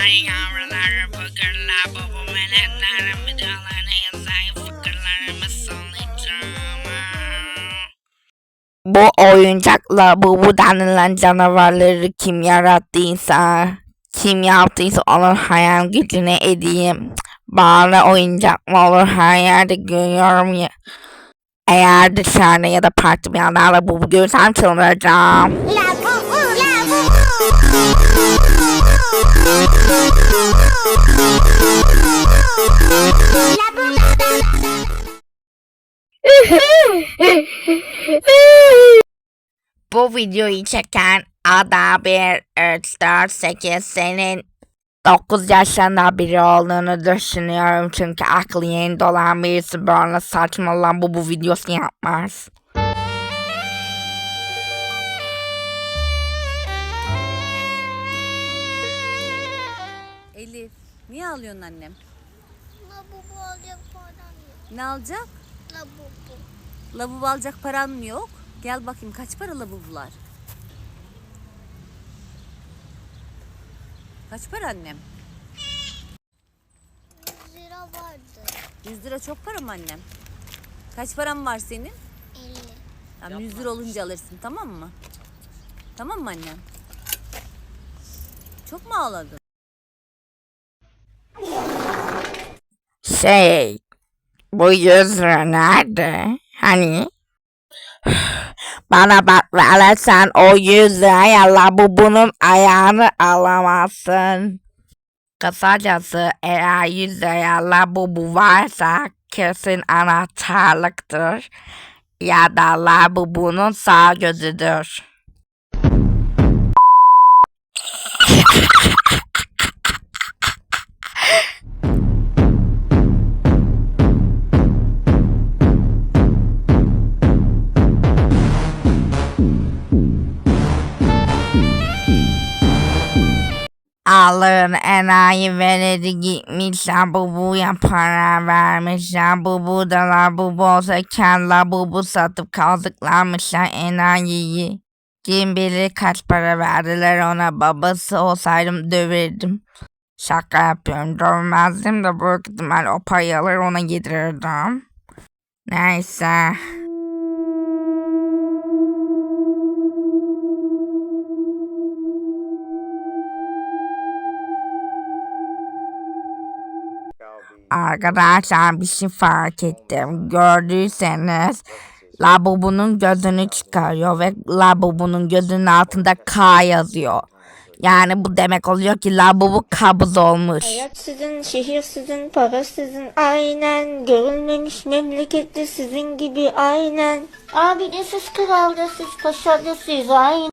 Vay yavrular fıkırlar baba melekler videolarını yazayım fıkırlarımı sallayacağım. Bu oyuncakla bu bu denilen canavarları kim yarattıysa, kim yaptıysa onun hayal gücüne edeyim. Bana oyuncak mı olur her yerde görüyorum ya. Eğer dışarıda ya da parti bir bu bu görsem çıldıracağım. Bu videoyu çeken Ada 1, 3, 4, 8 senin 9 yaşında biri olduğunu düşünüyorum çünkü aklı yeni dolan birisi böyle saçma bu bu videosu yapmaz. Elif, niye ağlıyorsun annem? La bu bu param yok. Ne alacak? La bu bu. Lavabo alacak paran mı yok? Gel bakayım kaç para lavabolar? Kaç para annem? 100 lira vardı. 100 lira çok para mı annem? Kaç param var senin? 50. Tamam 100 lira olunca alırsın tamam mı? Tamam mı annem? Çok mu ağladın? Şey, bu 100 lira nerede? Hani? Bana bak valla sen o 100 liraya bu bunun ayağını alamazsın. Kısacası eğer 100 liraya bu bu varsa kesin anahtarlıktır. Ya da bu bunun sağ gözüdür. Allah'ın enayi veledi gitmişler bu buya para vermişler bu bu da la bu bu olsa kendi bu bu satıp kazıklamışlar enayiyi. Kim bilir kaç para verdiler ona babası olsaydım döverdim. Şaka yapıyorum dövmezdim de büyük ihtimal o parayı alır ona yedirirdim. Neyse. Arkadaşlar bir şey fark ettim. Gördüyseniz Labubu'nun gözünü çıkarıyor ve Labubu'nun gözünün altında K yazıyor. Yani bu demek oluyor ki Labubu kabız olmuş. Hayat sizin, şehir sizin, para sizin aynen. Görülmemiş memlekette sizin gibi aynen. Abi de siz kralda siz paşada siz aynen.